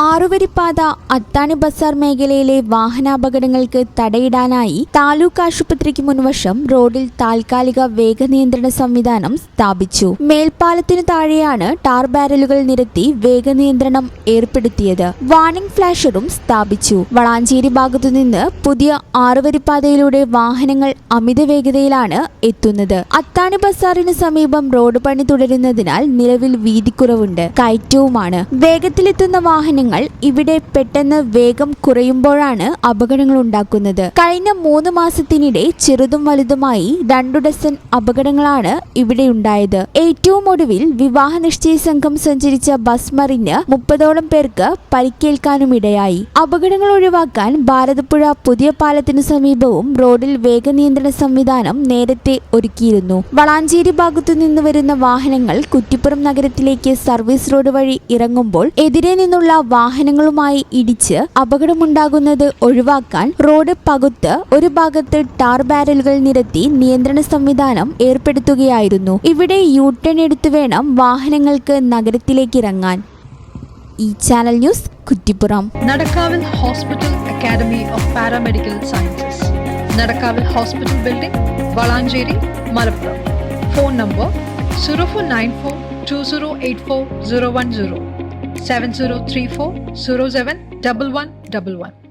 ആറുവരിപ്പാത അത്താണി ബസാർ മേഖലയിലെ വാഹനാപകടങ്ങൾക്ക് തടയിടാനായി താലൂക്ക് ആശുപത്രിക്ക് മുൻവശം റോഡിൽ താൽക്കാലിക വേഗനിയന്ത്രണ സംവിധാനം സ്ഥാപിച്ചു. മേൽപ്പാലത്തിനു താഴെയാണ് ടാർ ബാരലുകൾ നിരത്തി വേഗനിയന്ത്രണം ഏർപ്പെടുത്തിയത്. വാർണിംഗ് ഫ്ലാഷറും സ്ഥാപിച്ചു. വളാഞ്ചേരി ഭാഗത്തുനിന്ന് പുതിയ ആറുവരിപ്പാതയിലൂടെ വാഹനങ്ങൾ അമിത വേഗതയിലാണ് എത്തുന്നത്. അത്താണി ബസാറിന് സമീപം റോഡ് പണി തുടരുന്നതിനാൽ നിലവിൽ വീതിക്കുറവുണ്ട്. കയറ്റവുമാണ്. വേഗത്തിലെത്തുന്ന വാഹനങ്ങൾ ഇവിടെ പെട്ടെന്ന് വേഗം കുറയുമ്പോഴാണ് അപകടങ്ങൾ ഉണ്ടാക്കുന്നത്. കഴിഞ്ഞ മൂന്ന് മാസത്തിനിടെ ചെറുതും വലുതുമായി രണ്ടു ഡസൻ അപകടങ്ങളാണ് ഇവിടെ ഉണ്ടായത്. ഏറ്റവും ഒടുവിൽ വിവാഹ നിശ്ചയ സംഘം സഞ്ചരിച്ച ബസ് മറിഞ്ഞ് മുപ്പതോളം പേർക്ക് പരിക്കേൽക്കാനും ഇടയായി അപകടങ്ങൾ ഒഴിവാക്കാൻ ഭാരതപ്പുഴ പുതിയ പാലത്തിനു സമീപവും റോഡിൽ വേഗനിയന്ത്രണ സംവിധാനം നേരത്തെ ഒരുക്കിയിരുന്നു. വളാഞ്ചേരി ഭാഗത്തു നിന്ന് വരുന്ന വാഹനങ്ങൾ കുറ്റിപ്പുറം നഗരത്തിലേക്ക് സർവീസ് റോഡ് വഴി ഇറങ്ങുമ്പോൾ എതിരെ നിന്നുള്ള വാഹനങ്ങളുമായി ഇടിച്ച് അപകടമുണ്ടാകുന്നത് ഒഴിവാക്കാൻ റോഡ് പകുത്ത് ഒരു ഭാഗത്ത് ടാർ ബാരലുകൾ നിരത്തി നിയന്ത്രണ സംവിധാനം ഏർപ്പെടുത്തുകയായിരുന്നു. ഇവിടെ യു ടേൺ എടുത്തു വേണം വാഹനങ്ങൾക്ക് നഗരത്തിലേക്ക് ഇറങ്ങാൻ. ഈ channel news Kuttippuram. Nadakkavil hospital academy of paramedical sciences. Nadakkavil hospital building Valanchery Malappuram. Phone number zero four nine four two zero eight four zero one zero. 7034 07 011